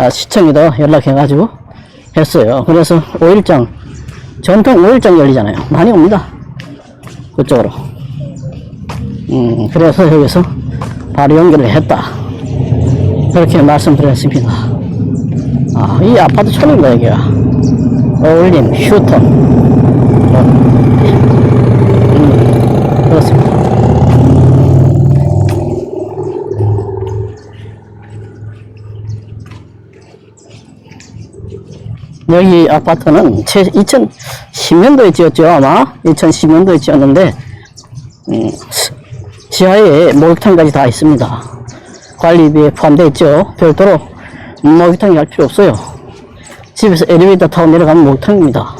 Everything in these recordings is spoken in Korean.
아, 시청에도 연락해가지고 했어요. 그래서 5일장, 전통 5일장 열리잖아요. 많이 옵니다. 그쪽으로. 음, 그래서 여기서 바로 연결을 했다. 그렇게 말씀드렸습니다. 아, 이 아파트 촌입니다, 여기가. 어울림, 휴턴. 어, 음, 그렇습니다. 여기 아파트는 2010년도에 지었죠, 아마. 2010년도에 지었는데, 음, 스- 지하에 목욕탕까지 다 있습니다. 관리비에 포함되어 있죠. 별도로 목욕탕이 할 필요 없어요. 집에서 엘리베이터 타고 내려가면 목욕탕입니다.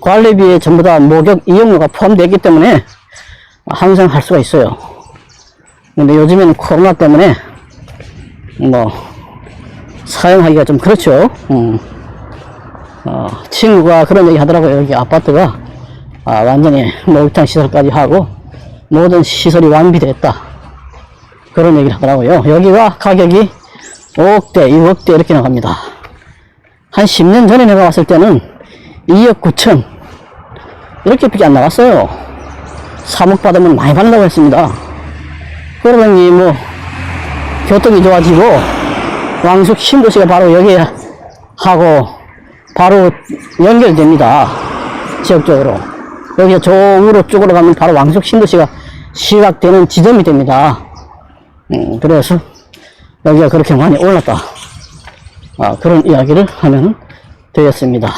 관리비에 전부 다 목욕 이용료가 포함되어 있기 때문에 항상 할 수가 있어요. 근데 요즘에는 코로나 때문에 뭐 사용하기가 좀 그렇죠. 음. 어, 친구가 그런 얘기 하더라고요. 여기 아파트가 아, 완전히 목욕탕 시설까지 하고 모든 시설이 완비됐다. 그런 얘기를 하더라고요. 여기가 가격이 5억대, 6억대 이렇게 나갑니다. 한 10년 전에 내가 왔을 때는 2억 9천 이렇게밖에 안 나갔어요. 3억 받으면 많이 받는다고 했습니다. 그러더니 뭐 교통이 좋아지고 왕숙 신도시가 바로 여기에 하고 바로 연결됩니다. 지역적으로. 여기 저 우로 쪽으로 가면 바로 왕숙 신도시가 시각되는 지점이 됩니다. 음, 그래서 여기가 그렇게 많이 올랐다. 아, 그런 이야기를 하면 되겠습니다.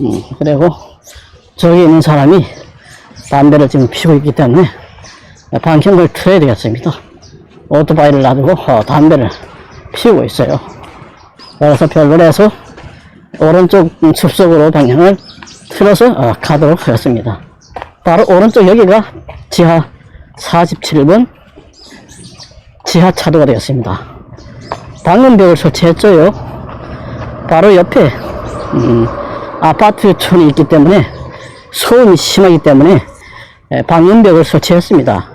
음, 그리고 저기 있는 사람이 담배를 지금 피우고 있기 때문에 방청을 틀어야 되겠습니다. 오토바이를 놔두고 어, 담배를 피우고 있어요. 그래서 별로에서 오른쪽 숲속으로 방향을 틀어서 어, 가도록 하겠습니다. 바로 오른쪽 여기가 지하 47번 지하 차도가 되었습니다. 방음벽을 설치했죠요. 바로 옆에 음, 아파트촌이 있기 때문에 소음이 심하기 때문에 에, 방음벽을 설치했습니다.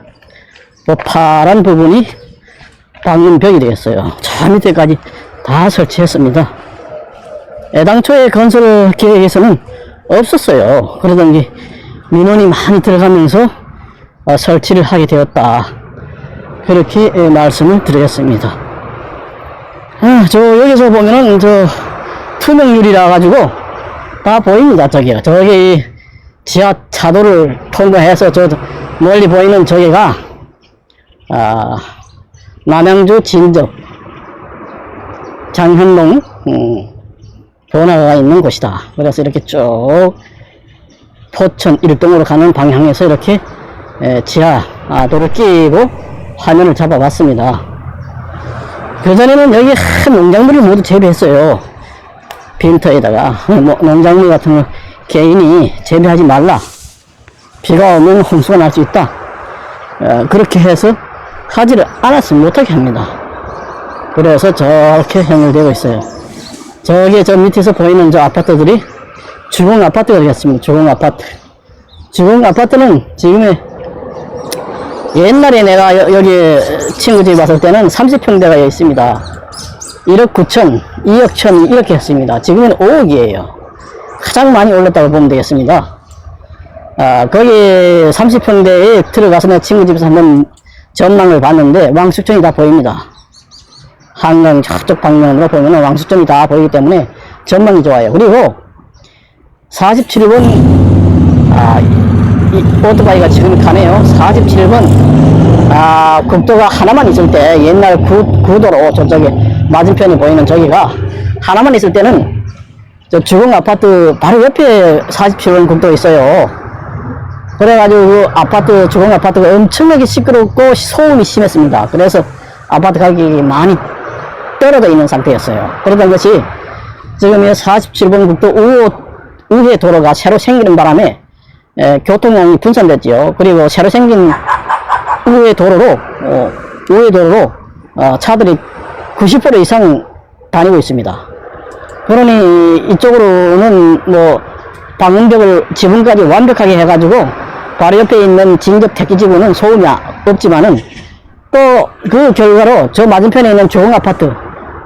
그 파란 부분이 방음벽이 되겠어요. 저 밑에까지 다 설치했습니다. 애당초에 건설 계획에서는 없었어요. 그러던지 민원이 많이 들어가면서 어, 설치를 하게 되었다. 그렇게 에, 말씀을 드리겠습니다. 아, 저 여기서 보면은 저 투명유리라 가지고 다 보입니다. 저기요. 저기 지하 차도를 통과해서 저 멀리 보이는 저기가 아, 남양주 진접 장현동 음, 변화가 있는 곳이다. 그래서 이렇게 쭉 포천 일동으로 가는 방향에서 이렇게 에, 지하도를 끼고 화면을 잡아봤습니다. 그전에는 여기 한 농작물을 모두 재배했어요. 빈터에다가 뭐, 농작물 같은 거 개인이 재배하지 말라. 비가 오면 홍수가 날 수 있다. 어, 그렇게 해서 하지를 않았으면 못하게 합니다. 그래서 저렇게 행을되고 있어요. 저기 저 밑에서 보이는 저 아파트들이 주공 아파트가 되겠습니다. 주공 아파트. 주공 아파트는 지금의 옛날에 내가 여, 기 친구 집에 왔을 때는 30평대가 있습니다. 1억 9천, 2억 천 이렇게 했습니다. 지금은 5억이에요. 가장 많이 올랐다고 보면 되겠습니다. 아, 거기 30평대에 들어가서 내 친구 집에서 한번 전망을 봤는데 왕수천이 다 보입니다. 한강 저쪽 방면으로 보면 왕수천이 다 보이기 때문에 전망이 좋아요. 그리고 47번 아, 이 오토바이가 지금 가네요. 47번 아, 국도가 하나만 있을 때 옛날 구, 구도로 저쪽에 맞은편에 보이는 저기가 하나만 있을 때는 저 주공 아파트 바로 옆에 47번 국도 있어요. 그래가지고 그 아파트 주공 아파트가 엄청나게 시끄럽고 소음이 심했습니다. 그래서 아파트 가격이 많이 떨어져 있는 상태였어요. 그러던 것이 지금 이 47번 국도 우호, 우회 도로가 새로 생기는 바람에 에, 교통량이 분산됐죠. 그리고 새로 생긴 우회 도로로 어, 우회 도로로 어, 차들이 90% 이상 다니고 있습니다. 그러니 이쪽으로는 뭐 방음벽을 지붕까지 완벽하게 해가지고 바로 옆에 있는 진접 택기지구는 소음이 없지만은 또 그 결과로 저 맞은편에 있는 좋은 아파트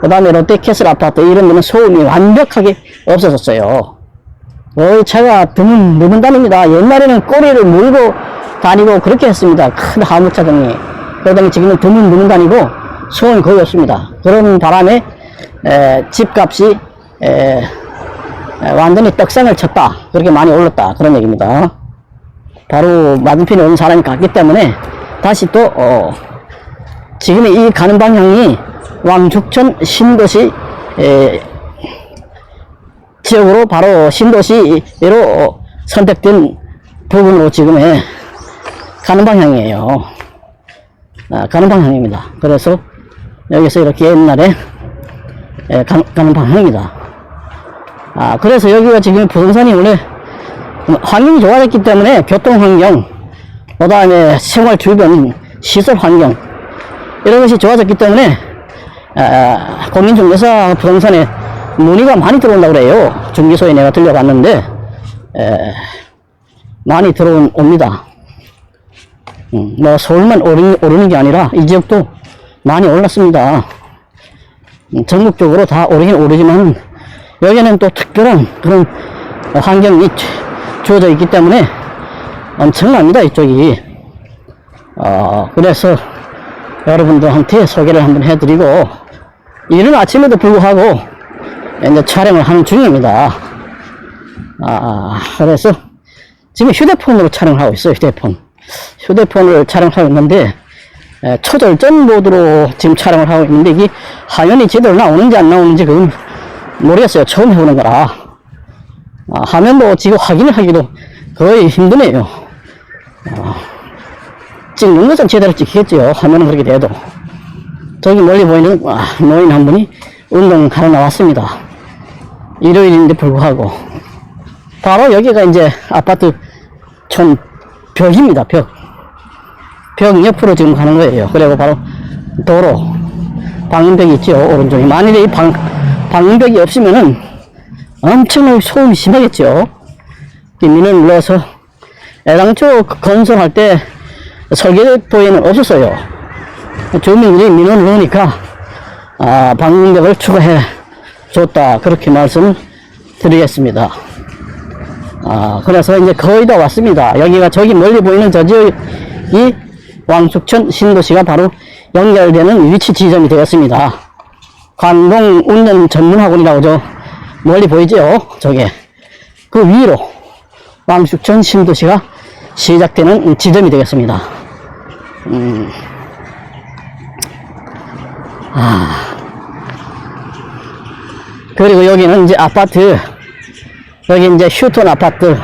그 다음에 롯데캐슬 아파트 이런 데는 소음이 완벽하게 없어졌어요. 거의 차가 드문, 드문 다닙니다. 옛날에는 꼬리를 물고 다니고 그렇게 했습니다. 큰 화물차 등이. 그러더니 지금은 드문, 드문 다니고 소음이 거의 없습니다. 그런 바람에, 에, 집값이, 에, 에, 완전히 떡상을 쳤다. 그렇게 많이 올랐다. 그런 얘기입니다. 바로 맞은편에 오는 사람이 갔기 때문에 다시 또, 어, 지금의 이 가는 방향이 왕죽천 신도시, 에, 지역으로 바로 신도시로 어, 선택된 부분으로 지금의 가는 방향이에요. 아, 가는 방향입니다. 그래서 여기서 이렇게 옛날에 예, 가, 가는 방향입니다. 아, 그래서 여기가 지금 부동산이 원래 환경이 좋아졌기 때문에 교통 환경, 그 다음에 생활 주변 시설 환경, 이런 것이 좋아졌기 때문에, 아, 공인중개사 부동산에 문의가 많이 들어온다고 그래요. 중개소에 내가 들려갔는데, 에, 많이 들어옵니다. 음, 뭐 서울만 오르는, 오르는 게 아니라 이 지역도 많이 올랐습니다. 음, 전국적으로 다 오르긴 오르지만 여기는 또 특별한 그런 환경이 주어져 있기 때문에 엄청납니다 이쪽이 어, 그래서 여러분들한테 소개를 한번 해드리고 이른 아침에도 불구하고 이제 촬영을 하는 중입니다 아, 그래서 지금 휴대폰으로 촬영을 하고 있어요 휴대폰 휴대폰을 촬영하고 있는데 에, 초절전 모드로 지금 촬영을 하고 있는데 이게 화면이 제대로 나오는지 안 나오는지 그건 모르겠어요. 처음 해보는 거라. 아, 화면도 지금 확인을 하기도 거의 힘드네요. 아, 찍는 것은 제대로 찍히겠죠. 화면은 그렇게 돼도. 저기 멀리 보이는 아, 노인 한 분이 운동하러 나왔습니다. 일요일인데 불구하고. 바로 여기가 이제 아파트 촌 벽입니다. 벽. 벽 옆으로 지금 가는 거예요. 그리고 바로 도로, 방음벽이 있죠. 오른쪽에. 만일에 이 방, 방음벽이 없으면은 엄청나게 소음이 심하겠죠. 이 민원을 넣어서 애당초 건설할 때 설계도에는 없었어요. 주민들이 민원을 넣으니까 아, 방음벽을 추가해 줬다. 그렇게 말씀을 드리겠습니다. 아, 그래서 이제 거의 다 왔습니다. 여기가 저기 멀리 보이는 저 지역이 왕숙천 신도시가 바로 연결되는 위치 지점이 되었습니다. 관동 운전 전문학원이라고 저 멀리 보이죠? 저게. 그 위로 왕숙천 신도시가 시작되는 지점이 되겠습니다. 음. 아. 그리고 여기는 이제 아파트, 여기 이제 휴톤 아파트,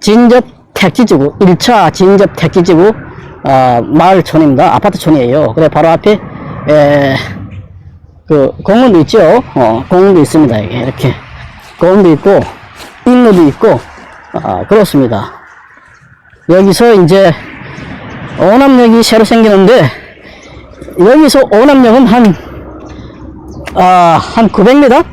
진접 택지지구, 1차 진접 택지지구, 어, 마을촌입니다. 아파트촌이에요. 그래, 바로 앞에, 에, 그, 공원도 있죠? 어, 공원도 있습니다. 이게 이렇게. 공원도 있고, 인로도 있고, 아, 그렇습니다. 여기서 이제, 오남역이 새로 생기는데, 여기서 오남역은 한, 아, 한 900m?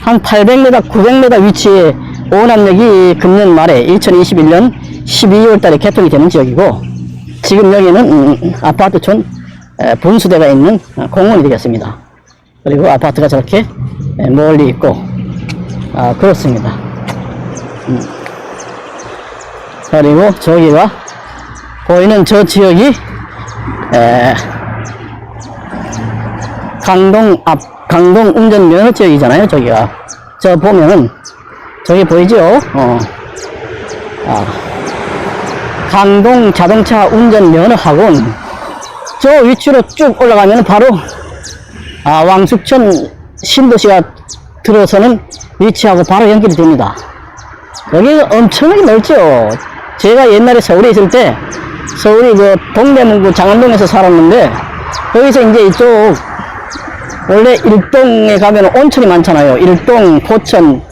한 800m, 900m 위치에 오남역이 금년 말에 2021년 12월 달에 개통이 되는 지역이고, 지금 여기는 음, 아파트촌 에, 분수대가 있는 어, 공원이 되겠습니다. 그리고 아파트가 저렇게 에, 멀리 있고, 아, 그렇습니다. 음. 그리고 저기가 보이는 저 지역이 에, 강동 앞 강동 운전 면허 지역이잖아요. 저기가 저 보면은 저기 보이죠? 어. 아. 강동 자동차 운전 면허 학원 저 위치로 쭉 올라가면 바로 아, 왕숙천 신도시가 들어서는 위치하고 바로 연결이 됩니다. 여기가 엄청나게 넓죠. 제가 옛날에 서울에 있을 때 서울이 그 동대문구 장안동에서 살았는데 거기서 이제 이쪽 원래 일동에 가면 온천이 많잖아요. 일동, 포천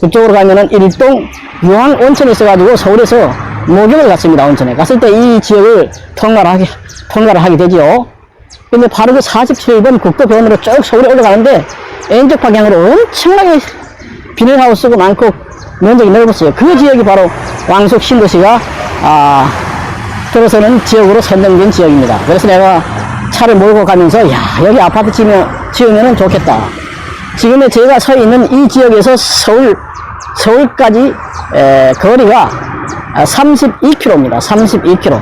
그쪽으로 가면은 일동 유황 온천이 있어가지고 서울에서 목욕을 갔습니다. 온천에 갔을 때 이 지역을 통과를 하게 통과를 하게 되죠. 근데 바로 그 47번 국도변으로 쭉 서울에 올라가는데 N쪽 방향으로 엄청나게 비닐하우스가 많고 면적이 넓었어요. 그 지역이 바로 왕숙 신도시가 아, 들어서는 지역으로 선정된 지역입니다. 그래서 내가 차를 몰고 가면서 야 여기 아파트 지면 지으면 좋겠다. 지금에 제가 서 있는 이 지역에서 서울, 서울까지 에, 거리가 32km입니다. 32km.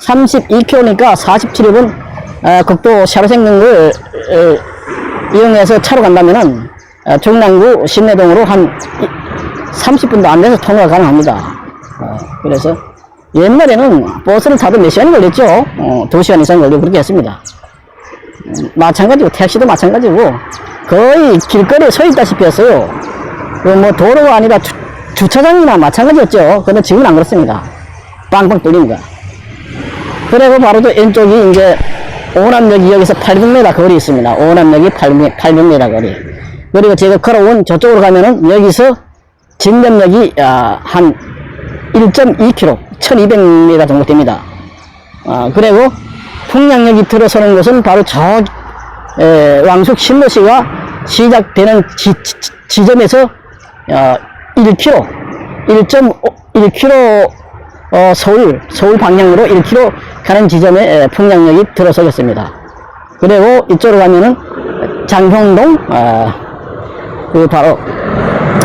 32km니까 47분 국도 새로 생긴 걸 어, 이용해서 차로 간다면은 어, 종남구 신내동으로 한 30분도 안 돼서 통과가 가능합니다. 어, 그래서 옛날에는 버스를 타도 몇 시간이 걸렸죠. 어, 2시간 이상 걸리고 그렇게 했습니다. 음, 마찬가지고 택시도 마찬가지고 거의 길거리에 서 있다시피 했어요. 그뭐 도로가 아니라 주, 주차장이나 마찬가지였죠. 근데 지금은 안 그렇습니다. 빵빵 뚫립니다. 그리고 바로 또 왼쪽이 이제 오남역이 여기서 800m 거리 있습니다. 오남역이 800, 800m 거리. 그리고 제가 걸어온 저쪽으로 가면은 여기서 진lem역이 아, 한 1.2km, 1200m 정도 됩니다. 아, 그리고 풍량역이 들어서는 곳은 바로 저 에, 왕숙 신도시가 시작되는 지, 지, 점에서 어, 1km, 1.1km 어, 서울, 서울 방향으로 1km 가는 지점에 에, 풍량역이 들어서겠습니다. 그리고 이쪽으로 가면은 장평동, 아, 그 바로,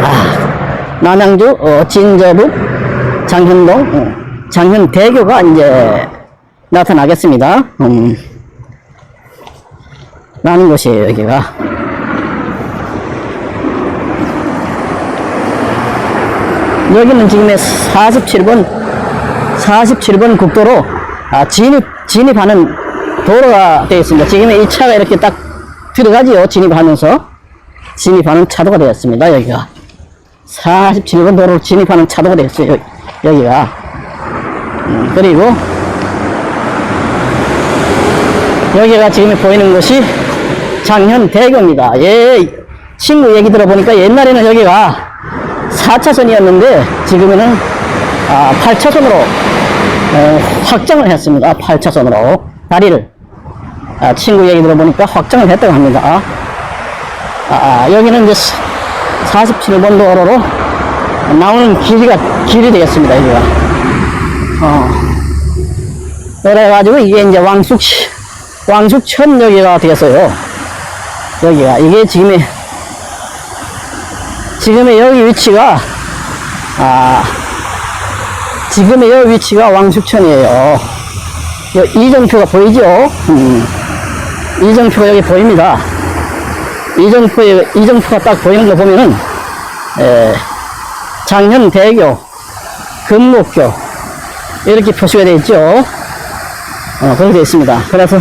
아, 남양주, 어, 진저북, 장현동, 어, 장현대교가 이제 나타나겠습니다. 음, 라는 곳이에요, 여기가. 여기는 지금 47번 47번 국도로 아, 진입 진입하는 도로가 되어 있습니다. 지금 이 차가 이렇게 딱 들어가지요. 진입하면서 진입하는 차도가 되었습니다. 여기가 47번 도로로 진입하는 차도가 되었어요. 여기가 음, 그리고 여기가 지금 보이는 곳이 장현대교입니다. 예, 친구 얘기 들어보니까 옛날에는 여기가 4차선이었는데 지금은 아, 8차선으로 어, 확장을 했습니다. 8차선으로 다리를 아, 친구 얘기 들어보니까 확장을 했다고 합니다. 아, 아, 여기는 이제 47번 도로로 나오는 길이가 길이 되겠습니다. 여기가 어. 그래가지고 이게 이제 왕숙 왕숙천역이가 되겠어요. 여기가 이게 지금의 지금의 여기 위치가 아 지금의 여기 위치가 왕숙천이에요. 여- 이정표가 보이죠? 음, 이정표가 여기 보입니다. 이정표에 이정표가 딱 보이는 거 보면은 에, 장현대교, 금목교 이렇게 표시가 되어 있죠. 어, 그렇게 되어 있습니다. 그래서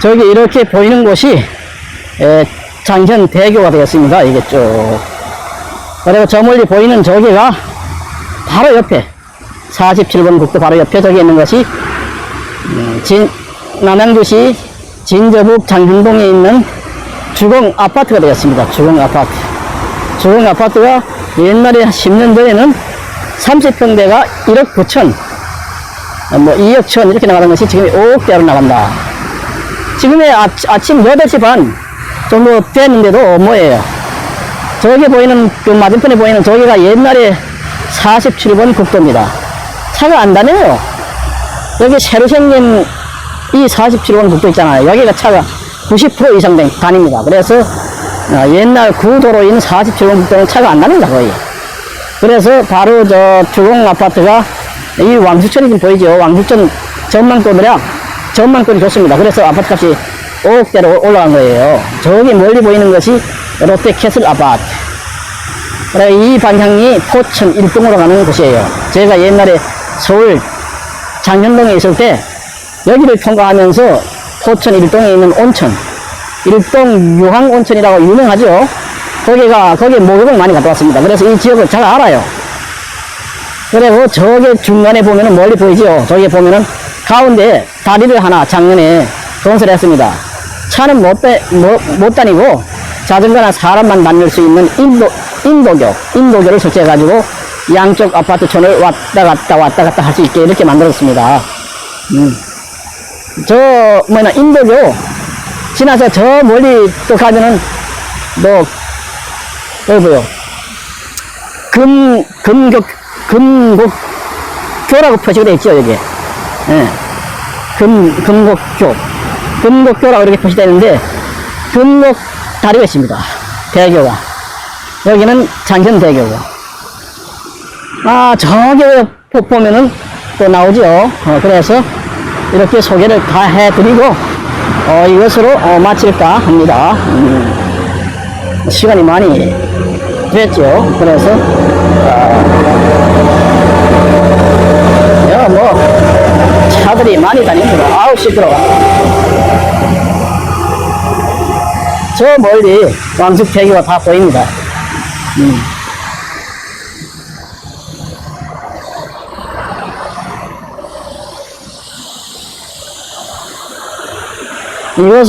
저기 이렇게 보이는 곳이 에, 장현 대교가 되었습니다. 이게 쭉. 그리고 저 멀리 보이는 저기가 바로 옆에 47번 국도 바로 옆에 저기 있는 것이 음, 진, 남양주시 진저북 장현동에 있는 주공 아파트가 되었습니다. 주공 아파트. 주공 아파트가 옛날에 10년 전에는 30평대가 1억 9천, 어, 뭐 2억 천 이렇게 나가는 것이 지금 5억대로 나간다. 지금의 아, 아침 8시 반 정도 됐는데도 뭐예요? 저기 보이는, 그 맞은편에 보이는 저기가 옛날에 47번 국도입니다. 차가 안 다녀요. 여기 새로 생긴 이 47번 국도 있잖아요. 여기가 차가 90% 이상 된- 다닙니다. 그래서 어, 옛날 구도로인 47번 국도는 차가 안 다닙니다, 거의. 그래서 바로 저 주공 아파트가 이 왕수천이 지금 보이죠? 왕수천 전망권이랑 전망권이 좋습니다. 그래서 아파트 값이 5억대로 올라간 거예요. 저기 멀리 보이는 것이 롯데 캐슬 아파트. 이 방향이 포천 일동으로 가는 곳이에요. 제가 옛날에 서울 장현동에 있을 때 여기를 통과하면서 포천 일동에 있는 온천, 일동 유황 온천이라고 유명하죠. 거기가, 거기에 목욕을 많이 갔다 왔습니다. 그래서 이 지역을 잘 알아요. 그리고 저기 중간에 보면은 멀리 보이죠? 저기 보면은 가운데 다리를 하나 작년에 건설했습니다. 차는 못, 빼, 못, 못 다니고 자전거나 사람만 다닐 수 있는 인도, 인도교, 인도교를 설치해가지고 양쪽 아파트촌을 왔다 갔다 왔다 갔다 할 수 있게 이렇게 만들었습니다. 음. 저, 뭐냐, 인도교 지나서 저 멀리 또 가면은 뭐, 여기 보여. 금, 금교, 금곡교라고 표시가 되어 있죠, 여기. 예. 금, 금곡교. 금곡교라고 이렇게 표시되어 있는데, 금록 다리가 있습니다. 대교가. 여기는 장현대교고. 아, 저기 보- 보면은 또 나오죠. 어, 그래서 이렇게 소개를 다 해드리고, 어, 이것으로 어, 마칠까 합니다. 음, 시간이 많이 됐죠. 그래서, 야, 뭐, 차들이 많이 다닙니다. 아우, 시끄러워. 저 멀리 왕숙대교가 다 보입니다. 음. 이것